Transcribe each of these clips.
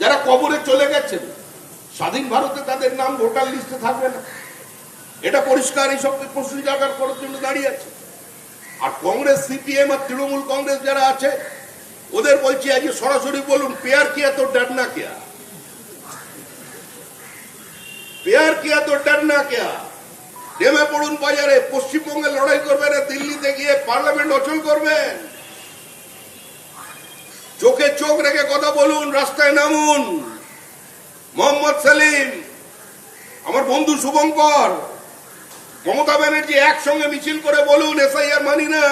যারা কবরে চলে গেছেন, স্বাধীন ভারতে তাদের নাম ভোটার লিস্টে থাকবে না। এটা পরিষ্কার এইসব প্রশ্ন জাগার করার জন্য দাঁড়িয়ে আছে। আর কংগ্রেস, সিপিএম আর তৃণমূল কংগ্রেস যারা আছে, ওদের বলছি আজকে সরাসরি বলুন, পেয়ার কিয়া তো ডরনা কিয়া? পেয়ার কিয়া তো ডরনা কিয়া? নেমে পড়ুন বাজারে, পশ্চিমবঙ্গে লড়াই করবেন, দিল্লিতে গিয়ে পার্লামেন্ট অচল করবেন। চোখে চোখ রেখে কথা বলুন, রাস্তায় নামুন। মোহাম্মদ সেলিম, আমার বন্ধু শুভঙ্কর, মমতা ব্যানার্জি একসঙ্গে মিছিল করে বলুন, এসআইআর মানি না।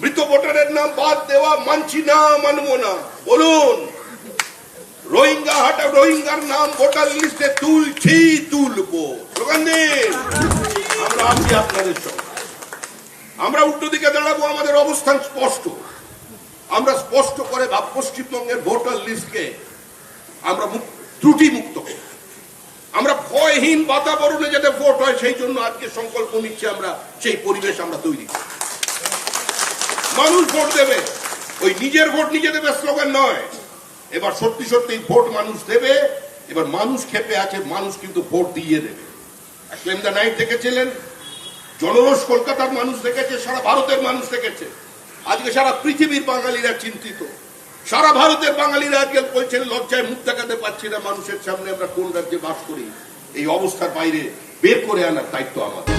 মৃত ভোটারের নাম বাদ দেওয়া মানছি না, মানবো না। বলুন, রোহিঙ্গা হাটা রোহিঙ্গার নাম ভোটার লিস্টে তুলছি, তুলবো। স্লোগান দিন। আমরা আছি আপনাদের সঙ্গে। আমরা উল্টো দিকে দাঁড়াবো, আমাদের অবস্থান স্পষ্ট। আমরা স্পষ্ট করে ভাব পশ্চিমবঙ্গের ভোটার লিস্টকে আমরা ত্রুটি মুক্ত। আমরা ভয়হীন বাতাবরণে যাতে ভোট হয়, সেই জন্য আজকে সংকল্প নিচ্ছি আমরা, সেই পরিবেশ আমরা তৈরি করি। মানুষ ভোট দেবে। ওই নিজের ভোট নিজে দেবে স্লোগান নয়। এবার সত্যি সত্যি ভোট মানুষ দেবে, এবার মানুষ খেপে আছে, মানুষ কিন্তু ভোট দিয়ে দেবে। ক্লেম দ্য নাইট দেখেছিলেন? জনরোষ কলকাতার মানুষ দেখেছে, সারা ভারতের মানুষ দেখেছে। আজকে সারা পৃথিবীর বাঙালিরা চিন্তিত। সারা ভারতের বাঙালিরা আজকে বলছেন, লজ্জায় মুখ দেখাতে পারছি না, মানুষের সামনে আমরা কোন রাজ্যে বাস করি। এই অবস্থার বাইরে বের করে আনার দায়িত্ব আমাদের।